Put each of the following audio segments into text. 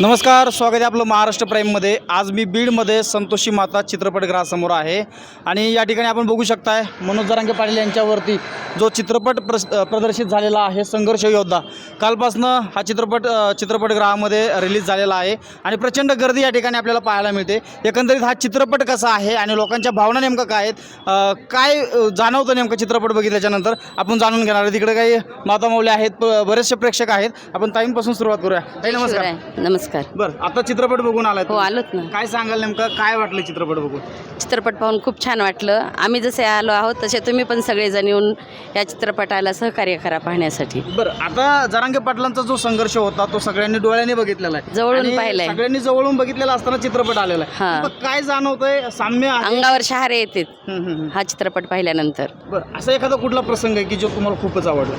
नमस्कार स्वागत आहे आपलं महाराष्ट्र प्राईममध्ये आज मी बीडमध्ये संतोषी माता चित्रपटगृहासमोर आहे. आणि या ठिकाणी आपण बघू शकताय मनोज जरांगे पाटील यांच्यावरती जो चित्रपट प्रस प्रदर्शित झालेला आहे संघर्ष योद्धा. कालपासनं हा चित्रपट चित्रपटगृहामध्ये रिलीज झालेला आहे. आणि प्रचंड गर्दी या ठिकाणी आपल्याला पाहायला मिळते. एकंदरीत हा चित्रपट कसा आहे आणि लोकांच्या भावना नेमकं काय आहेत? काय जाणवतं नेमकं चित्रपट बघितल्याच्यानंतर आपण जाणून घेणार आहे तिकडे काही माता आहेत बरेचसे प्रेक्षक आहेत. आपण ताईंपासून सुरुवात करूया. ताई नमस्कार. नमस्कार. बरं आता चित्रपट बघून आलाय हो तुम्ही. आलोत ना. काय सांगाल नेमकं? काय वाटलं चित्रपट बघून? चित्रपट पाहून खूप छान वाटलं. आम्ही जसे आलो आहोत तसे तुम्ही पण सगळेजण येऊन या चित्रपटाला सहकार्य करा पाहण्यासाठी. बरं आता जरांगे पाटलांचा जो संघर्ष होता तो सगळ्यांनी डोळ्याने बघितलेला आहे. जवळून आणि पाहिलाय. सगळ्यांनी जवळून बघितलेला असताना चित्रपट आलेला आहे. हा. मग काय जाणवतंय? साम्य आहे? अंगावर शहारे हम्म. हा चित्रपट पाहिल्यानंतर. बरं असा एखादा कुठला प्रसंग आहे की जो तुम्हाला खूपच आवडला?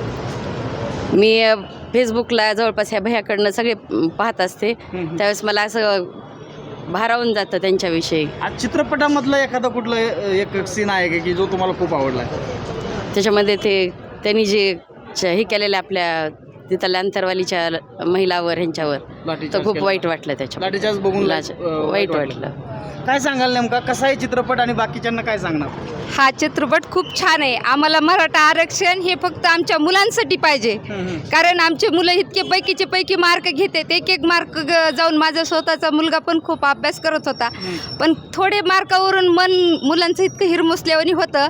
मी अ, फेसबुकला जवळपास ह्या भैयाकडनं सगळे पाहत असते. त्यावेळेस मला असं भारावून जातं त्यांच्याविषयी. आज चित्रपटामधला एखादा कुठला एक सीन आहे का की जो तुम्हाला खूप आवडला? त्याच्यामध्ये ते त्यांनी जे हे केलेलं आपल्या तिथल्या अंतरवालीच्या महिलावर ह्यांच्यावर. तर खूप वाईट वाटलं लाठीचार्ज बघून वाईट वाटलं. काय सांगाल नेमका? कसा आहे चित्रपट आणि बाकीच्यांना काय सांगणार? हा चित्रपट खूप छान आहे. आम्हाला मराठा आरक्षण हे फक्त आमच्या मुलांसाठी पाहिजे. कारण आमचे मुलं इतके पैकीचे पैकी मार्क घेतात एक एक मार्क जाऊन माझा स्वतःचा मुलगा पण खूप अभ्यास करत होता. पण थोडे मार्कावरून मन मुलांचं इतकं हिरमुसल्यावानी होतं.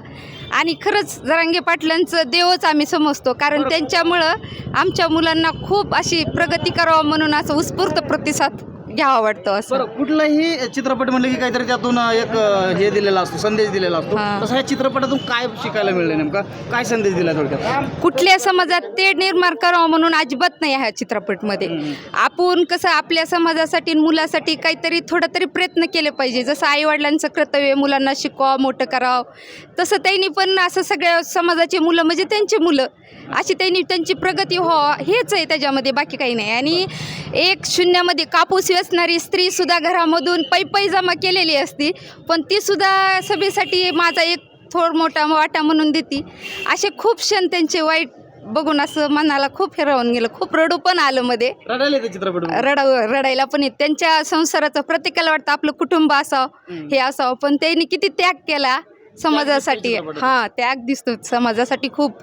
आणि खरंच जरांगे पाटलांचं देवच आम्ही समजतो कारण त्यांच्यामुळं आमच्या मुलांना खूप अशी प्रगती करावं म्हणून असं उत्स्फूर्त प्रतिसाद घ्यावा वाटतं असं. बरं कुठलाही चित्रपट म्हणलं की काहीतरी त्यातून एक हे दिलेला असतो संदेश दिलेला असतो. हां. तसं ह्या चित्रपटातून काय शिकायला मिळलं नेमका? काय संदेश दिला थोडक्यात? कुठल्या समाजात ते निर्माण करावं म्हणून अजिबात नाही ह्या चित्रपटमध्ये. आपण कसं आपल्या समाजासाठी आणि मुलासाठी काहीतरी थोडं तरी प्रयत्न केले पाहिजे. जसं आईवडिलांचं कर्तव्य मुलांना शिकवावं मोठं करावं. तसं त्यांनी पण असं सगळ्या समाजाचे मुलं म्हणजे त्यांची मुलं अशी त्यांनी त्यांची प्रगती व्हावं हेच आहे त्याच्यामध्ये बाकी काही नाही. आणि एक शून्यामध्ये कापूस वेचणारी स्त्रीसुद्धा घरामधून पै पै जमा केलेली असती पण तीसुद्धा सभेसाठी माझा एक थोड मोठा वाटा म्हणून देते. असे खूप क्षण त्यांचे वाईट बघून असं मनाला खूप फिरवून गेलं. खूप रडू पण आलं मध्ये. रडा रडायला पण येत. त्यांच्या संसाराचं प्रत्येकाला वाटतं आपलं कुटुंब असावं हे असावं पण त्यांनी किती त्याग केला समाजासाठी. हां त्याग दिसतो समाजासाठी खूप.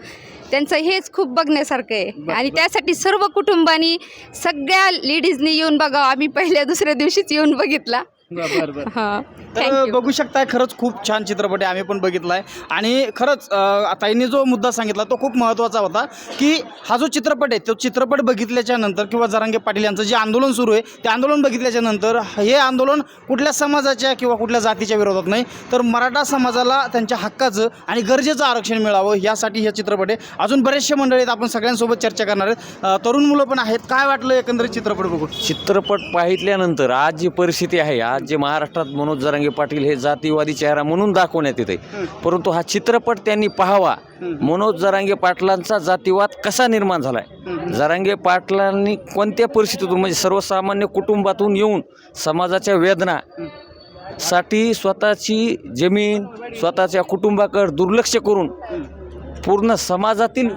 त्यांचं हेच खूप बघण्यासारखं आहे. आणि त्यासाठी सर्व कुटुंबानी सगळ्या लेडीजनी येऊन बघावं. आम्ही पहिल्या दुसऱ्या दिवशीच येऊन बघितला. बरं बरं हां. तर थँक्यू बघू शकताय खरंच खूप छान चित्रपट आहे आम्ही पण बघितलाय. आणि खरंच अ, ताईंनी जो मुद्दा सांगितला तो खूप महत्त्वाचा होता की हा जो चित्रपट आहे तो चित्रपट बघितल्याच्या नंतर किंवा जरांगे पाटील यांचं जे आंदोलन सुरू आहे ते आंदोलन बघितल्याच्या नंतर हे आंदोलन कुठल्या समाजाच्या किंवा कुठल्या जातीच्या विरोधात नाही तर मराठा समाजाला त्यांच्या हक्काचं आणि गरजेचं आरक्षण मिळावं यासाठी हे चित्रपट आहे. अजून बरेचसे मंडळी आहेत आपण सगळ्यांसोबत चर्चा करणार आहेत. अ, तरुण मुलं पण आहेत काय वाटलं एकंदरीत चित्रपट बघून? चित्रपट पाहिल्यानंतर आज जी परिस्थिती आहे आज जे महाराष्ट्रात मनोज जरांगे पाटील हे जातीवादी चेहरा म्हणून दाखवण्यात येते परंतु हा चित्रपट त्यांनी पाहावा. मनोज जरांगे पाटलांचा जातीवाद कसा निर्माण झालाय? जरांगे पाटलांनी कोणत्या परिस्थितीतून म्हणजे सर्वसामान्य कुटुंबातून येऊन समाजाच्या वेदना साठी स्वतःची जमीन स्वतःच्या कुटुंबाकडे दुर्लक्ष करून पूर्ण समाजातील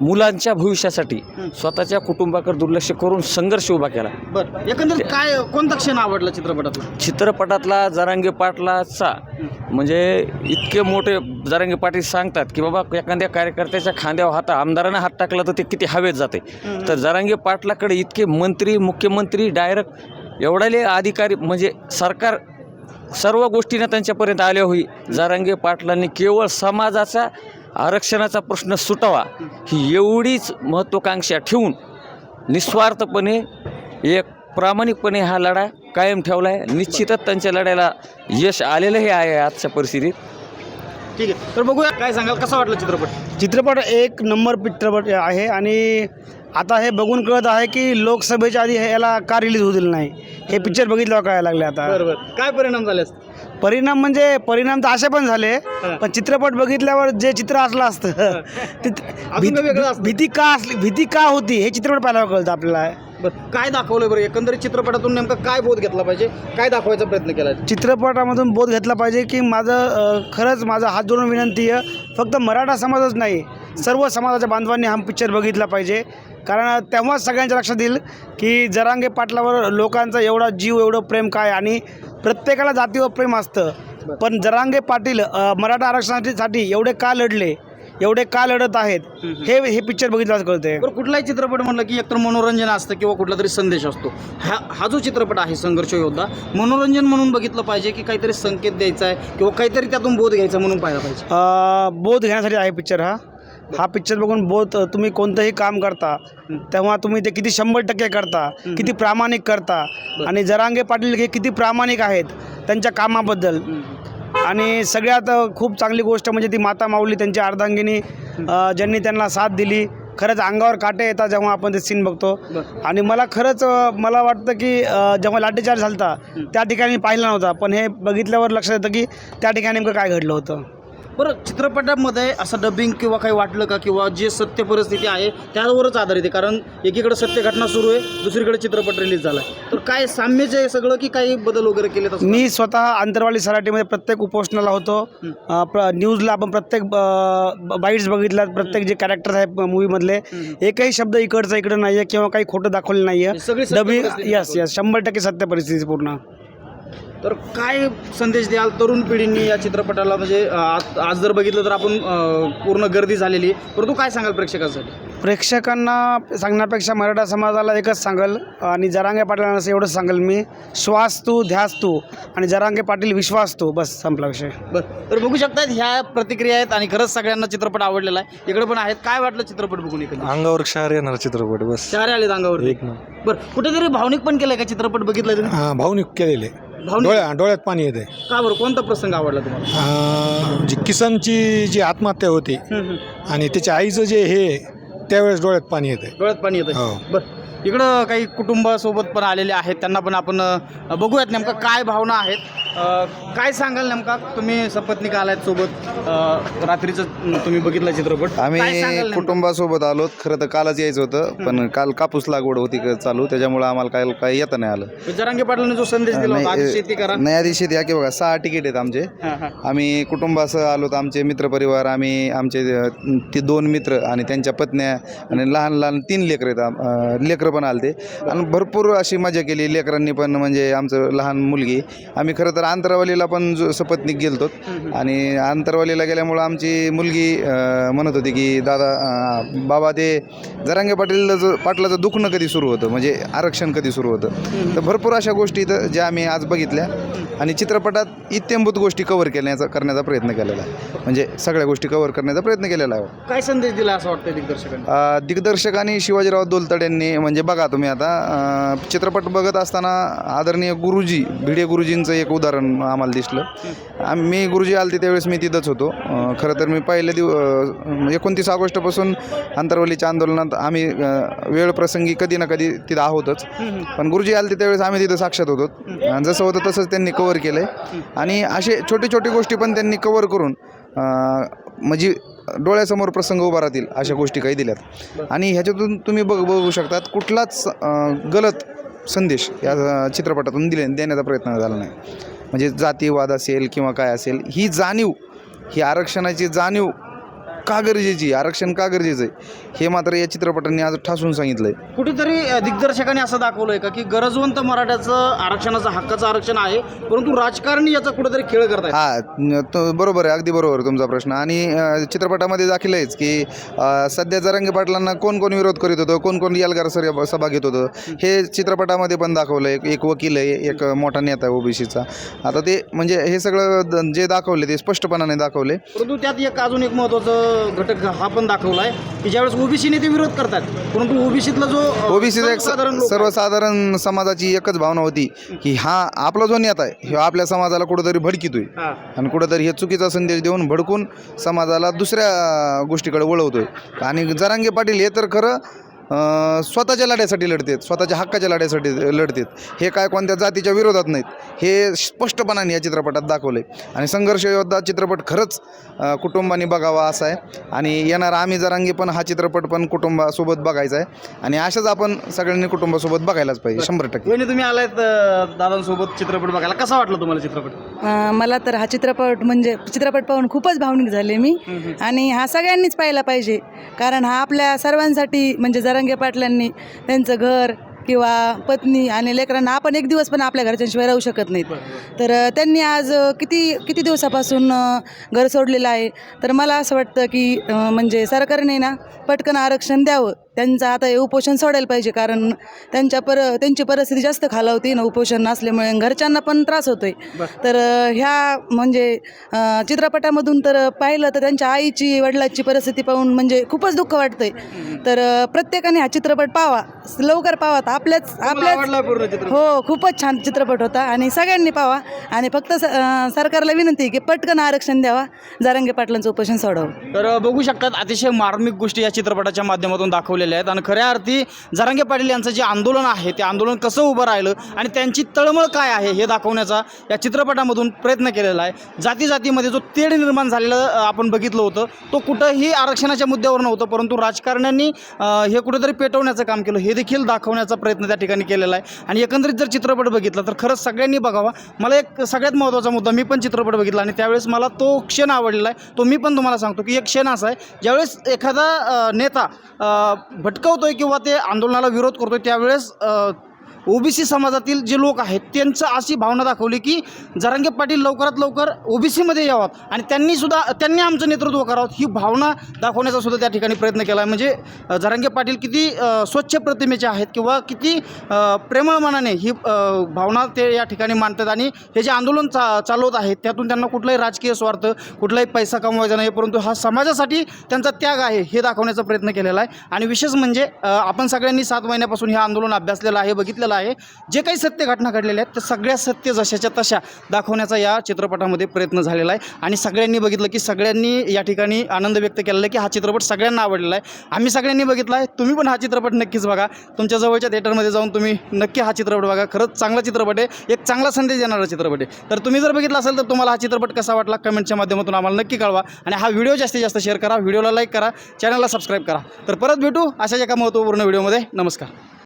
मुलांच्या भविष्यासाठी स्वतःच्या कुटुंबाकडे दुर्लक्ष करून संघर्ष उभा केला. बरं एकंदरीत काय कोणता क्षण आवडला चित्रपटातला? चित्रपटातला जरांगे पाटलाचा. म्हणजे इतके मोठे जरांगे पाटील सांगतात की बाबा एखाद्या कार्यकर्त्याच्या खांद्यावर हात आमदारानं हात टाकला तर ते किती हवेत जाते. तर जरांगे पाटलाकडे इतके मंत्री मुख्यमंत्री डायरेक्ट एवढाले अधिकारी म्हणजे सरकार सर्व गोष्टींना त्यांच्यापर्यंत आल्या होई. जरांगे पाटलांनी केवळ समाजाचा आरक्षणाचा प्रश्न सुटावा ही एवढीच महत्त्वाकांक्षा ठेवून निस्वार्थपणे एक प्रामाणिकपणे हा लढा कायम ठेवला आहे निश्चितच त्यांच्या लढ्याला यश आलेलंही आहे आजच्या परिस्थितीत. ठीक आहे. तर बघूया काय सांगाल? कसा वाटला चित्रपट? चित्रपट एक नंबर चित्रपट आहे आणि आता हे बघून कळत आहे की लोकसभेच्या आधी हे याला का रिलीज होऊ दिलं नाही? हे पिक्चर बघितल्यावर कळायला लागले आता? बरोबर. काय परिणाम झाले असते? परिणाम म्हणजे परिणाम तर असे पण झाले पण चित्रपट बघितल्यावर जे चित्र असलं असतं ते अजून काही वेगळं असतं. भीती का असली भीती का होती? हे चित्रपट पाहायला कळतं आपल्याला. बरं काय दाखवलंय बरं? एकंदरीत चित्रपटातून नेमका काय बोध घेतला पाहिजे? काय दाखवायचा प्रयत्न केला चित्रपटामधून बोध घेतला पाहिजे की माझं अ, खरंच माझा हात जोडून विनंती आहे. फक्त मराठा समाजच नाही सर्व समाजाच्या बांधवांनी हा पिक्चर बघितला पाहिजे. कारण तेव्हाच सगळ्यांच्या लक्षात येईल की जरांगे पाटलावर लोकांचा एवढा जीव एवढं प्रेम काय आणि प्रत्येकाला जातीवर प्रेम असतं. पण जरांगे पाटील मराठा आरक्षणासाठी एवढे का लढले एवढे का लढत आहेत हे हे पिक्चर बघितल्यास कळते कुठलाही चित्रपट म्हणलं की एकतर मनोरंजन असतं किंवा कुठला तरी संदेश असतो. हा हा जो चित्रपट आहे संघर्ष योद्धा मनोरंजन म्हणून बघितलं पाहिजे की काहीतरी संकेत द्यायचा आहे किंवा काहीतरी त्यातून बोध घ्यायचा म्हणून पाहायला पाहिजे? बोध घेण्यासाठी आहे पिक्चर हा. हा पिक्चर बघून बोध तुम्ही कोणतंही काम करता तेव्हा तुम्ही ते किती शंभर टक्के करता किती प्रामाणिक करता आणि जरांगे पाटील हे किती प्रामाणिक आहेत त्यांच्या कामाबद्दल. आणि सगळ्यात खूप चांगली गोष्ट म्हणजे ती माता माऊली त्यांची अर्धांगिनी ज्यांनी त्यांना साथ दिली. खरंच अंगावर काटे येतात जेव्हा आपण ते सीन बघतो. आणि मला खरंच मला वाटतं की जेव्हा लाठीचार्ज झालता त्या ठिकाणी पाहिला नव्हता. पण हे बघितल्यावर लक्षात येतं की त्या ठिकाणी नेमकं काय घडलं होतं. बरं चित्रपटामध्ये असं डबिंग किंवा काही वाटलं का? किंवा जे सत्य परिस्थिती आहे त्यावरच आधारित आहे. कारण एकीकडे सत्य घटना सुरू आहे दुसरीकडे चित्रपट रिलीज झाला तर काय साम्यच आहे सगळं की काही बदल वगैरे केले मी स्वतः आंतरवाली सराटीमध्ये प्रत्येक उपोषणाला होतो. न्यूजला आपण प्रत्येक बाईट्स बघितल्यात. प्रत्येक जे कॅरेक्टर आहेत मूवीमधले एकही शब्द इकडचा इकडं नाही आहे किंवा काही खोटं दाखवलं नाही आहे सत्य डबी परिस्थिती यस यस शंभर टक्के सत्य परिस्थिती पूर्ण. तर काय संदेश द्याल तरुण पिढींनी या चित्रपटाला? म्हणजे आज आज जर बघितलं तर आपण पूर्ण गर्दी झालेली. परंतु काय सांगाल प्रेक्षकांसाठी? प्रेक्षकांना सांगण्यापेक्षा मराठा समाजाला एकच सांगल आणि जरांगे पाटील असं एवढंच सांगेल मी श्वास तू ध्यास तू आणि जरांगे पाटील विश्वास तू. बस संपला विषय. बरं. तर बघू शकतात ह्या प्रतिक्रिया आहेत आणि खरंच सगळ्यांना चित्रपट आवडलेला आहे. इकडे पण आहेत. काय वाटलं चित्रपट बघून इकडे अंगावर क्षार येणार चित्रपट बस. चार आले अंगावर एक नंबर बरं कुठेतरी भावनिक पण केलंय का चित्रपट हा भावनिक केलेले. भावनिक डोळ्या डोळ्यात पाणी येते का बरं? कोणता प्रसंग आवडला तुम्हाला? जी किसनची जी आत्महत्या होती हम्म, हम्म. आणि त्याच्या आईचं जे हे त्यावेळेस डोळ्यात पाणी येते डोळ्यात पाणी येतं हो. बरं. इकडं काही कुटुंबासोबत पण आलेले आहेत. त्यांना पण आपण बघूयात नेमका काय भावना आहेत. काय सांगाल नेमका? तुम्ही सपत्निक आलात सोबत? अ, रात्रीचं तुम्ही बघितला चित्रपट. काय सांगाल आम्ही? कुटुंबासोबत आलो. खरं तर कालच यायचं होतं पण काल कापूस लागवड होती क- चालू. त्याच्यामुळे आम्हाला काय काय येता नाही आलं. जरांगे पाटलांनी जो संदेश दिला शेती करा. नाही आधी शेती हा की बघा सहा तिकीट आहेत आमचे. आम्ही कुटुंबासह आलो तर आमचे मित्रपरिवार आम्ही आमचे ते दोन मित्र आणि त्यांच्या पत्न्या आणि लहान लहान तीन लेकरं आहेत आम- पण आलते. आणि भरपूर अशी मजा केली. लेकरांनी पण म्हणजे आमचं लहान मुलगी. आम्ही खरं तर आंतरवालीला पण जो सपत्नीक गेलतो. आणि आंतरवालीला गेल्यामुळं आमची मुलगी म्हणत होती की दादा बाबा ते जरांगे पाटील पाटलाचं दुखणं कधी सुरू होतं? म्हणजे आरक्षण कधी सुरू होतं? तर भरपूर अशा गोष्टी इथं ज्या आम्ही आज बघितल्या. आणि चित्रपटात इत्यंभूत गोष्टी कव्हर केल्याचा करण्याचा प्रयत्न केलेला आहे. म्हणजे सगळ्या गोष्टी कव्हर करण्याचा प्रयत्न केलेला आहे. काय संदेश दिला असं वाटतं दिग्दर्शकांनी? दिग्दर्शकांनी शिवाजीराव दोलतड यांनी म्हणजे म्हणजे बघा तुम्ही आता चित्रपट बघत असताना आदरणीय गुरुजी भिडे गुरुजींचं एक उदाहरण आम्हाला दिसलं. आम्ही मी गुरुजी आलते त्यावेळेस मी तिथंच होतो. खरं तर मी पहिल्या दिव एकोणतीस ऑगस्टपासून आंतरवलीच्या आंदोलनात आम्ही वेळ प्रसंगी कधी ना कधी तिथं आहोतच. पण गुरुजी आलते त्यावेळेस आम्ही तिथं साक्षात होतो. आणि जसं होतं तसंच त्यांनी कवर केलं आहे आणि असे छोटे छोटे गोष्टी पण त्यांनी कवर करून म्हणजे डोळ्यासमोर प्रसंग उभा राहतील अशा गोष्टी काही दिल्यात. आणि ह्याच्यातून तुम्ही बघ बघू शकतात कुठलाच गलत संदेश या चित्रपटातून दिले देण्याचा प्रयत्न झाला नाही. म्हणजे जातीवाद असेल किंवा काय असेल ही जाणीव ही आरक्षणाची जाणीव का गरजेची आहे? आरक्षण का गरजेचं आहे? हे मात्र या चित्रपटांनी आज ठासून सांगितलं आहे कुठेतरी दिग्दर्शकांनी असं दाखवलंय का की गरजवंत मराठ्याचं आरक्षणाचं हक्काचं आरक्षण आहे परंतु राजकारणी याचा कुठेतरी खेळ करतायत? हा न- तो बरोबर आहे अगदी बरोबर आहे तुमचा प्रश्न. आणि अ, चित्रपटामध्ये दाखल आहेच की अ, सध्या जरांगे पाटलांना कोण कोण विरोध करीत होतं कोण कोण यालगार सर सभा घेत होतं हे चित्रपटामध्ये पण दाखवलं आहे एक वकील आहे एक मोठा नेता आहे ओबीसीचा. आता ते म्हणजे हे सगळं द- जे दाखवले ते स्पष्टपणाने दाखवले परंतु त्यात एक अजून एक महत्वाचं घटक हा पण दाखवला आहे की ज्यावेळेस ओबीसीने ते विरोध करतात परंतु ओबीसीतला जो ओबीसीचा एक सर्वसाधारण समाजाची एकच भावना होती की हा आपला जो नेता आहे हे आपल्या समाजाला कुठंतरी भडकितोय. आणि कुठंतरी हे चुकीचा संदेश देऊन भडकून समाजाला दुसऱ्या गोष्टीकडे वळवतोय. आणि जरांगे पाटील हे तर खरं स्वतःच्या लढ्यासाठी लढतात स्वतःच्या हक्काच्या लढ्यासाठी लढतात. हे काय कोणत्या जातीच्या विरोधात नाहीत हे स्पष्टपणाने या चित्रपटात दाखवलं आहे आणि संघर्ष योद्धा चित्रपट खरंच कुटुंबाने बघावा असा आहे. आणि येणारा आम्ही जरांगी पण हा चित्रपट पण कुटुंबासोबत बघायचा आहे. आणि अशाच आपण सगळ्यांनी कुटुंबासोबत बघायलाच पाहिजे शंभर टक्के. तुम्ही आलायत दादांसोबत चित्रपट बघायला. कसा वाटला तुम्हाला चित्रपट? मला तर हा चित्रपट म्हणजे चित्रपट पाहून खूपच भावनिक झाले मी. आणि हा सगळ्यांनीच पाहिला पाहिजे. कारण हा आपल्या सर्वांसाठी म्हणजे रंगे पाटलांनी त्यांचं घर किंवा पत्नी आणि लेकरांना आपण एक दिवस पण आपल्या घरच्यांशिवाय राहू शकत नाहीत. तर त्यांनी आज किती किती दिवसापासून घर सोडलेलं आहे? तर मला असं वाटतं की म्हणजे सरकारने ना पटकन आरक्षण द्यावं. त्यांचं आता हे उपोषण सोडायला पाहिजे. कारण त्यांच्या पर त्यांची परिस्थिती जास्त खालावती ना उपोषण असल्यामुळे घरच्यांना पण त्रास होतोय. तर ह्या म्हणजे चित्रपटामधून तर पाहिलं तर त्यांच्या आईची वडिलाची परिस्थिती पाहून म्हणजे खूपच दुःख वाटतंय. तर प्रत्येकाने हा चित्रपट पाहावा. लवकर तर आपल्याच आपल्याच आवडला पूर्ण चित्रपट. हो खूपच छान चित्रपट होता. आणि सगळ्यांनी पाहावा आणि फक्त स- अं, सरकारला विनंती आहे की पटकन आरक्षण द्यावा. जारंगे पाटलांचं उपोषण सोडावं. तर बघू शकतात अतिशय मार्मिक गोष्टी या चित्रपटाच्या माध्यमातून दाखवलेल्या आहेत. आणि खऱ्या अर्थी जरांगे पाटील यांचं जे आंदोलन आहे ते आंदोलन कसं उभं राहिलं आणि त्यांची तळमळ काय आहे हे दाखवण्याचा या चित्रपटामधून प्रयत्न केलेला आहे. जाती जातीमध्ये जो तेढ निर्माण झालेलं अ, आपण बघितलं होतं तो कुठंही आरक्षणाच्या मुद्द्यावर नव्हतं परंतु राजकारण्यांनी अ, हे कुठेतरी पेटवण्याचं काम केलं. हे देखील दाखवण्याचा प्रयत्न त्या ठिकाणी केलेला आहे. आणि एकंदरीत जर चित्रपट बघितला तर खरंच सगळ्यांनी बघावा. मला एक सगळ्यात महत्त्वाचा मुद्दा मी पण चित्रपट बघितला आणि त्यावेळेस मला तो क्षण आवडलेला आहे. तो मी पण तुम्हाला सांगतो की एक क्षण असा आहे. ज्यावेळेस एखादा नेता भटकवतो भटकवतोय किंवा ते आंदोलनाला विरोध करतोय त्यावेळेस ओबीसी समाजातील जे लोक आहेत त्यांचं अशी भावना दाखवली की जरांगे पाटील लवकरात लवकर ओबीसीमध्ये यावात आणि त्यांनीसुद्धा त्यांनी आमचं नेतृत्व करावं ही भावना दाखवण्याचा सुद्धा त्या ठिकाणी प्रयत्न केला. आहे म्हणजे जरांगे पाटील किती स्वच्छ प्रतिमेचे आहेत किंवा किती प्रेमळ मनाने ही भावना ते या ठिकाणी मांडतात आणि हे जे आंदोलन चा चालवत आहेत त्यातून त्यांना कुठलाही राजकीय स्वार्थ कुठलाही पैसा कमवायचा नाही परंतु हा समाजासाठी त्यांचा त्याग आहे हे दाखवण्याचा प्रयत्न केलेला आहे. आणि विशेष म्हणजे आपण सगळ्यांनी सात महिन्यापासून हे आंदोलन अभ्यासलेलं आहे बघितलेलं आहे. जे काही सत्य घटना घडलेल्या आहेत त्या सगळ्या सत्य जशाच्या तशा दाखवण्याचा या चित्रपटामध्ये प्रयत्न झालेला आहे. आणि सगळ्यांनी बघितलं की सगळ्यांनी या ठिकाणी आनंद व्यक्त केलेला आहे की हा चित्रपट सगळ्यांना आवडलेला आहे. आम्ही सगळ्यांनी बघितला आहे. तुम्ही पण हा चित्रपट नक्कीच बघा. तुमच्या जवळच्या थिएटरमध्ये जाऊन तुम्ही नक्की हा चित्रपट बघा. खरंच चांगला चित्रपट आहे. एक चांगला संदेश देणारा चित्रपट आहे. तर तुम्ही जर बघितला असेल तर तुम्हाला हा चित्रपट कसा वाटला कमेंटच्या माध्यमातून आम्हाला नक्की कळवा. आणि हा व्हिडिओ जास्तीत जास्त शेअर करा. व्हिडिओला लाईक करा. चॅनलला सबस्क्राईब करा. तर परत भेटू अशाच एका महत्त्वपूर्ण व्हिडिओमध्ये. नमस्कार.